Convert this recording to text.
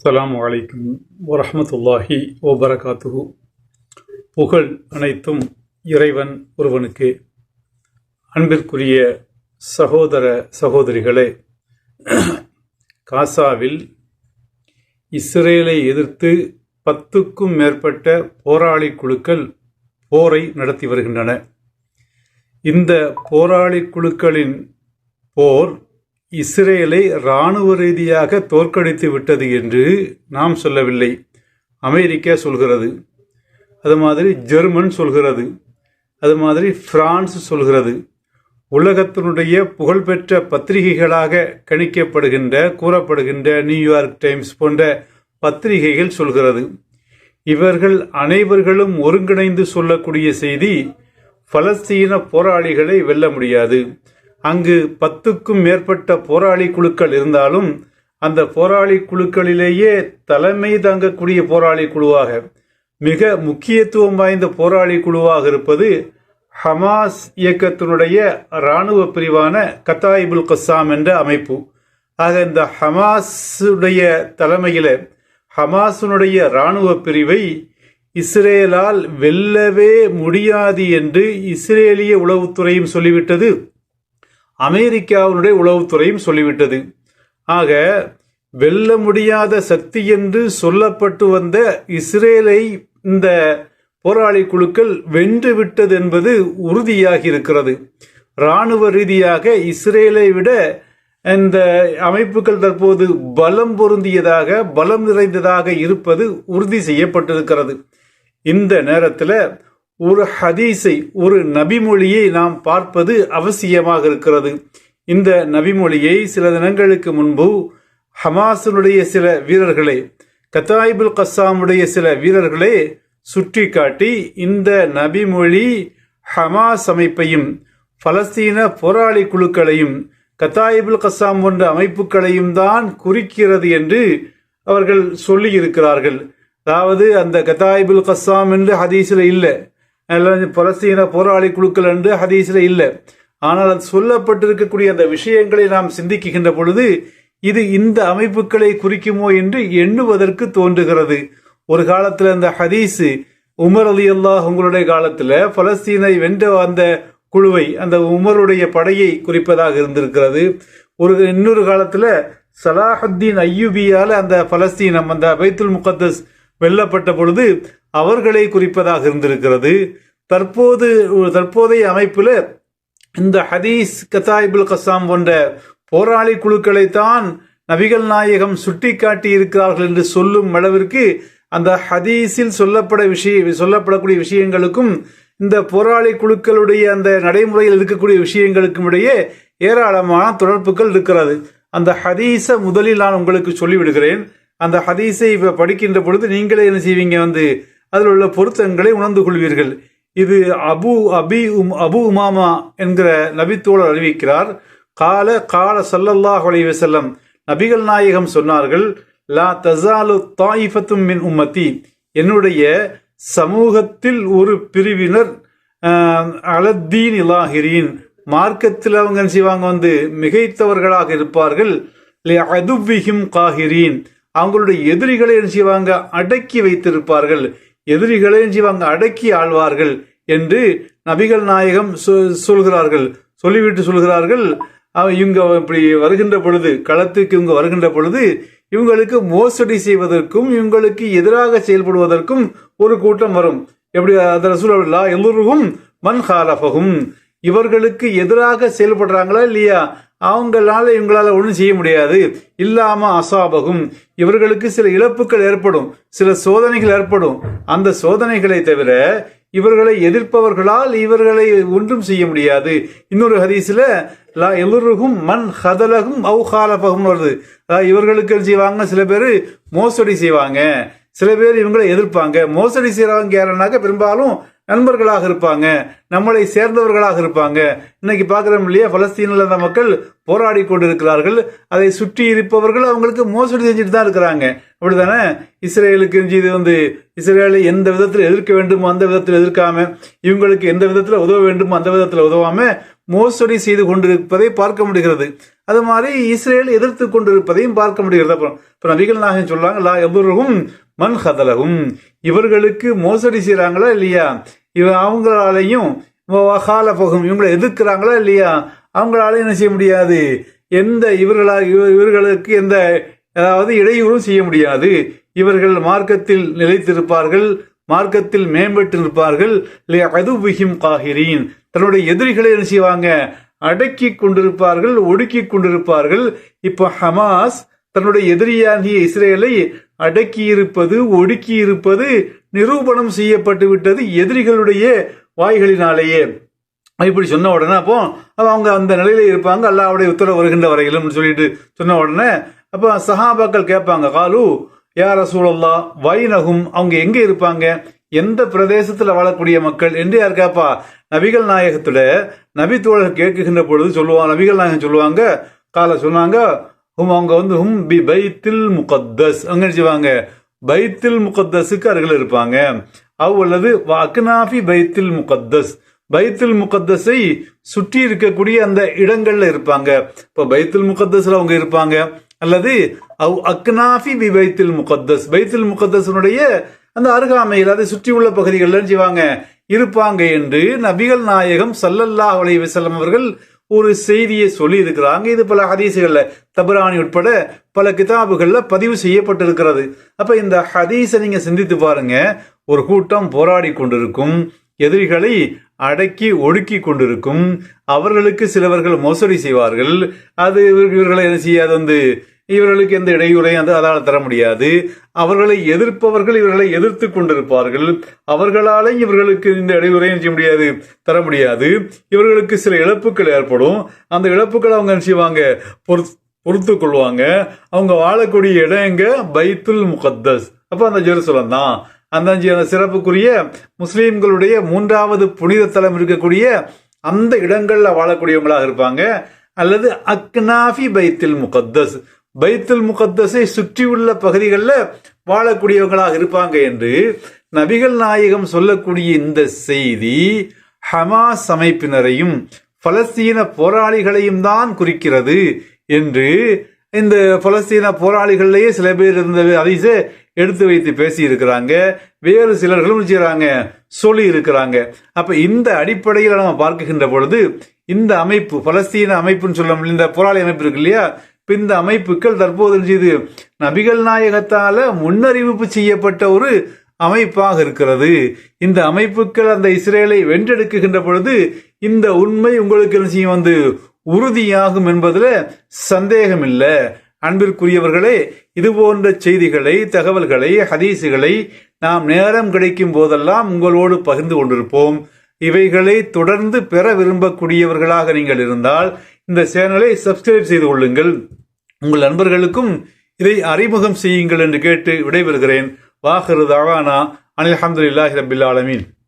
அஸ்ஸலாமு அலைக்கும் வரமத்துல்லாஹி வபரகாத்துஹு. புகழ் அனைத்தும் இறைவன் ஒருவனுக்கு. அன்பிற்குரிய சகோதர சகோதரிகளே காசாவில் இஸ்ரேலை எதிர்த்து பத்துக்கும் மேற்பட்ட போராளி குழுக்கள் போரை நடத்தி வருகின்றன. இந்த போராளி குழுக்களின் போர் இஸ்ரேலை இராணுவ ரீதியாக தோற்கடித்து விட்டது என்று நாம் சொல்லவில்லை. அமெரிக்கா சொல்கிறது. அது மாதிரி ஜெர்மன் சொல்கிறது. அது மாதிரி பிரான்ஸ் சொல்கிறது. உலகத்தினுடைய புகழ்பெற்ற பத்திரிகைகளாக கணிக்கப்படுகின்ற கூறப்படுகின்ற நியூயார்க் டைம்ஸ் போன்ற பத்திரிகைகள் சொல்கிறது. இவர்கள் அனைவர்களும் ஒருங்கிணைந்து சொல்லக்கூடிய செய்தி பலஸ்தீன போராளிகளை வெல்ல முடியாது. அங்கு பத்துக்கும் மேற்பட்ட போராளி குழுக்கள் இருந்தாலும் அந்த போராளி குழுக்களிலேயே தலைமை தாங்கக்கூடிய போராளி குழுவாக மிக முக்கியத்துவம் வாய்ந்த போராளி குழுவாக இருப்பது ஹமாஸ் இயக்கத்தினுடைய இராணுவ பிரிவான கத்தாயிபுல் கசாம் என்ற அமைப்பு. ஆக இந்த ஹமாஸுடைய தலைமையில் ஹமாஸுனுடைய இராணுவ பிரிவை இஸ்ரேலால் வெல்லவே முடியாது என்று இஸ்ரேலிய உளவுத்துறையும் சொல்லிவிட்டது. அமெரிக்காவினுடைய உளவுத்துறையும் சொல்லிவிட்டது. ஆக வெல்ல முடியாத சக்தி என்று சொல்லப்பட்டு வந்த இஸ்ரேலை இந்த போராளி குழுக்கள் வென்று விட்டது என்பது உறுதியாகி இருக்கிறது. இராணுவ ரீதியாக இஸ்ரேலை விட இந்த அமைப்புகள் தற்போது பலம் பொருந்தியதாக பலம் நிறைந்ததாக இருப்பது உறுதி செய்யப்பட்டிருக்கிறது. இந்த நேரத்தில் ஒரு ஹதீஸை ஒரு நபிமொழியை நாம் பார்ப்பது அவசியமாக இருக்கிறது. இந்த நபிமொழியை சில தினங்களுக்கு முன்பு ஹமாஸினுடைய சில வீரர்களே கத்தாயிபுல் கஸ்ஸாமுடைய சில வீரர்களே சுட்டி காட்டி இந்த நபிமொழி ஹமாஸ் அமைப்பையும் பலஸ்தீன போராளி குழுக்களையும் கத்தாயிபுல் கஸ்ஸாம் போன்ற அமைப்புகளையும் தான் குறிக்கிறது என்று அவர்கள் சொல்லியிருக்கிறார்கள். அதாவது அந்த கத்தாயிபுல் கஸ்ஸாம் என்று ஹதீஸில் இல்லை. பலஸ்தீன போராளி குழுக்கள் என்று ஹதீஸில் இல்லை. ஆனால் அது சொல்லப்பட்டிருக்கக்கூடிய அந்த விஷயங்களை நாம் சிந்திக்கின்ற பொழுது இது இந்த அமைப்புகளை குறிக்குமோ என்று எண்ணுவதற்கு தோன்றுகிறது. ஒரு காலத்தில் அந்த ஹதீஸ் உமர் அலி அல்லாஹ் உங்களுடைய காலத்தில் பலஸ்தீனை வென்ற அந்த குழுவை அந்த உமருடைய படையை குறிப்பதாக இருந்திருக்கிறது. ஒரு இன்னொரு காலத்தில் சலாஹுத்தீன் ஐயூபியால் அந்த பலஸ்தீனம் அந்த பைத்துல் முகத்தஸ் வெல்லப்பட்ட பொழுது அவர்களை குறிப்பதாக இருந்திருக்கிறது. தற்போது தற்போதைய அமைப்பில் இந்த ஹதீஸ் கத்தாயிபுல் கசாம் போன்ற போராளி குழுக்களைத்தான் நபிகள் நாயகம் சுட்டி காட்டி இருக்கிறார்கள் என்று சொல்லும் அளவிற்கு அந்த ஹதீஸில் சொல்லப்பட விஷய சொல்லப்படக்கூடிய விஷயங்களுக்கும் இந்த போராளி குழுக்களுடைய அந்த நடைமுறையில் இருக்கக்கூடிய விஷயங்களுக்கும் இடையே ஏராளமான தொடர்புகள் இருக்கிறது. அந்த ஹதீஸை முதலில் நான் உங்களுக்கு சொல்லிவிடுகிறேன். அந்த ஹதீஸை இப்போ படிக்கின்ற பொழுது நீங்களே என்ன செய்வீங்க வந்து அதில் உள்ள பொருத்தங்களை உணர்ந்து கொள்வீர்கள். இது அபு அபி உம் அபு உமாமா என்கிற நபித்தோழர் அறிவிக்கிறார். கால கால சல்லல்லாஹ் செல்லம் நபிகள் நாயகம் சொன்னார்கள் லா தசாலு தாயிஃபத்தும் மின் உம்மத்தி. என்னுடைய சமூகத்தில் ஒரு பிரிவினர் அலத்தீன் இலாஹிரீன். மார்க்கத்தில் அவங்க செய்வாங்க? வந்து மிகைத்தவர்களாக இருப்பார்கள். அதுவிஹிம் காஹிரீன். அவங்களுடைய எதிரிகளை என்ன செய்வாங்க? அடக்கி வைத்திருப்பார்கள். எதிரிகளை என்ன அடக்கி ஆழ்வார்கள் என்று நபிகள் நாயகம் சொல்கிறார்கள். சொல்லிவிட்டு சொல்கிறார்கள் இவங்க இப்படி வருகின்ற பொழுது களத்துக்கு இவங்க வருகின்ற பொழுது இவங்களுக்கு மோசடி செய்வதற்கும் இவங்களுக்கு எதிராக செயல்படுவதற்கும் ஒரு கூட்டம் வரும். எப்படி அதில் சொல்லா எல்லோருக்கும் மண் ஹாலஃபகும் இவர்களுக்கு எதிராக செயல்படுறாங்களா இல்லையா? அவங்களால இவங்களால ஒன்றும் செய்ய முடியாது. இல்லாம அசாபகும். இவர்களுக்கு சில இழப்புகள் ஏற்படும். சில சோதனைகள் ஏற்படும். அந்த சோதனைகளை தவிர இவர்களை எதிர்ப்பவர்களால் இவர்களை ஒன்றும் செய்ய முடியாது. இன்னொரு ஹதீஸ்ல லா எல்லோருக்கும் மண் ஹதலகும் அவுஹாலபகும் வருது. இவர்களுக்கு செய்வாங்க? சில பேர் மோசடி செய்வாங்க. சில பேர் இவங்களை எதிர்ப்பாங்க. மோசடி செய்கிறாங்க யாருனாக்க பெரும்பாலும் நண்பர்களாக இருப்பாங்க. நம்மளை சேர்ந்தவர்களாக இருப்பாங்க. இன்னைக்கு பார்க்குறோம் இல்லையா பலஸ்தீனில் அந்த மக்கள் போராடி கொண்டிருக்கிறார்கள். அதை சுற்றி இருப்பவர்கள் அவங்களுக்கு மோசடி செஞ்சுட்டு தான் இருக்கிறாங்க. அப்படித்தானே? இஸ்ரேலுக்கு இது வந்து இஸ்ரேலை எந்த விதத்தில் எதிர்க்க வேண்டுமோ அந்த விதத்தில் எதிர்க்காம இவங்களுக்கு எந்த விதத்தில் உதவ வேண்டுமோ அந்த விதத்தில் உதவாம மோசடி செய்து கொண்டிருப்பதை பார்க்க முடிகிறது. அது மாதிரி இஸ்ரேல் எதிர்த்து கொண்டிருப்பதையும் பார்க்க முடிகிறது. அப்புறம் இப்போ நபிகள் நாயகம் சொல்லுவாங்க லா எபுருகும் மண் ஹதலகும் இவர்களுக்கு மோசடி செய்கிறாங்களா இல்லையா? இவ அவங்களாலையும் கால போகும் இவங்களை எதிர்க்கிறாங்களா இல்லையா? அவங்களால என்ன செய்ய முடியாது. எந்த இவர்களாக இவர்களுக்கு எந்த அதாவது இடையூறும் செய்ய முடியாது. இவர்கள் மார்க்கத்தில் நிலைத்திருப்பார்கள். மார்க்கத்தில் மேம்பட்டு இருப்பார்கள் அதுபிஹிம் காகிரீன் தன்னுடைய எதிரிகளை என்ன செய்வாங்க? அடக்கி கொண்டிருப்பார்கள் ஒடுக்கி கொண்டிருப்பார்கள். இப்போ ஹமாஸ் தன்னுடைய எதிரியாகிய இஸ்ரேலை அடக்கி இருப்பது ஒடுக்கி இருப்பது நிரூபணம் செய்யப்பட்டு விட்டது எதிரிகளுடைய வாய்களினாலேயே. இப்படி சொன்ன உடனே அப்போ அவங்க அந்த நிலையில இருப்பாங்க அல்லாவுடைய உத்தரவு வருகின்ற வரையிலும் சொல்லிட்டு சொன்ன உடனே அப்ப சஹாபாக்கள் கேட்பாங்க காலு யார் ரசூலல்லா வைனகும் அவங்க எங்க இருப்பாங்க? எந்த பிரதேசத்தில் வாழக்கூடிய மக்கள்? என்று யார் நபிகள் நாயகத்துல நபி தோழர் கேட்குகின்ற பொழுது சொல்லுவாங்க நபிகள் நாயகம் சொல்லுவாங்க கால சொன்னாங்க ஹும் அவங்க வந்து ஹும் பி பைத்தில் முகத்தஸ். அங்க செய்வாங்க? பைத்தில் முகத்தஸுக்கு அருகில் இருப்பாங்க. அவ் அல்லது அக்னாஃபி பைத்தில் முகத்தஸ். பைத்துல் முகத்தஸை சுற்றி இருக்கக்கூடிய அந்த இடங்கள்ல இருப்பாங்க. இப்போ பைத்துல் முகத்தஸ்ல அவங்க இருப்பாங்க. அல்லது அவ் அக்னாஃபி பி பைத்தில் முகத்தஸ். பைத்துல் முகத்தஸனுடைய அந்த அருகாமையில் அதை சுற்றி உள்ள பகுதிகளில் செய்வாங்க? இருப்பாங்க என்று நபிகள் நாயகம் சல்லல்லா அலைஹி அவர்கள் ஒரு செய்தியை சொல்லி இருக்கிறாங்க இது பல ஹதீசுகள்ல தபரானி உட்பட பல கிதாபுகளில் பதிவு செய்யப்பட்டிருக்கிறது. அப்போ இந்த ஹதீஸை நீங்கள் சிந்தித்து பாருங்க. ஒரு கூட்டம் போராடி கொண்டிருக்கும் எதிரிகளை அடக்கி ஒடுக்கி கொண்டிருக்கும் அவர்களுக்கு சிலவர்கள் மோசடி செய்வார்கள். அது இவர்களை என்ன செய்யாது வந்து இவர்களுக்கு எந்த இடையூறையும் வந்து அதால் தர முடியாது. அவர்களை எதிர்ப்பவர்கள் இவர்களை எதிர்த்து கொண்டிருப்பார்கள். அவர்களாலே இவர்களுக்கு இந்த இடையூறையும் செய்ய முடியாது? தர முடியாது. இவர்களுக்கு சில இழப்புகள் ஏற்படும். அந்த இழப்புகளை அவங்க செய்வாங்க? பொறுத்து பொறுத்து கொள்வாங்க. அவங்க வாழக்கூடிய இடம் எங்க? பைத்துல் முகத்தஸ். அப்போ அந்த ஜெருசலம் தான். அந்த அஞ்சு- அந்த சிறப்புக்குரிய முஸ்லீம்களுடைய மூன்றாவது புனித தலம் இருக்கக்கூடிய அந்த இடங்களில் வாழக்கூடியவங்களாக இருப்பாங்க. அல்லது அக்னாஃபி பைத்துல் முகத்தஸ். பைத்துல் முகத்தஸை சுற்றியுள்ள பகுதிகளில் வாழக்கூடியவங்களாக இருப்பாங்க என்று நபிகள் நாயகம் சொல்லக்கூடிய இந்த செய்தி ஹமாஸ் அமைப்பினரையும் பலஸ்தீன போராளிகளையும் தான் குறிக்கிறது என்று இந்த பலஸ்தீன போராளிகளிலேயே சில பேர் இருந்த அதிச எடுத்து வைத்து பேசி இருக்கிறாங்க வேறு சிலர்களும் செய்கிறாங்க சொல்லி இருக்கிறாங்க அப்போ இந்த அடிப்படையில் நம்ம பார்க்கின்ற பொழுது இந்த அமைப்பு பலஸ்தீன அமைப்புன்னு சொல்ல இந்த போராளி அமைப்பு இருக்கு இல்லையா? இந்த அமைப்புகள் தற்போது செய்து நபிகள் நாயகத்தால முன்னறிவிப்பு செய்யப்பட்ட ஒரு அமைப்பாக இருக்கிறது. இந்த அமைப்புகள் அந்த இஸ்ரேலை வென்றெடுக்குகின்ற பொழுது இந்த உண்மை உங்களுக்கு என்ன செய்யும்? வந்து உறுதியாகும் என்பதில் சந்தேகம் இல்லை அன்பிற்குரியவர்களே இது போன்ற செய்திகளை தகவல்களை ஹதீசுகளை நாம் நேரம் கிடைக்கும் போதெல்லாம் உங்களோடு பகிர்ந்து கொண்டிருப்போம். இவைகளை தொடர்ந்து பெற விரும்பக்கூடியவர்களாக நீங்கள் இருந்தால் இந்த சேனலை சப்ஸ்கிரைப் செய்து கொள்ளுங்கள். உங்கள் நண்பர்களுக்கும் இதை அறிமுகம் செய்யுங்கள் என்று கேட்டு விடைபெறுகிறேன். வாஹரு தவானா. அனில் அஹமதுல்லாஹி ரபில் ஆலமீன்.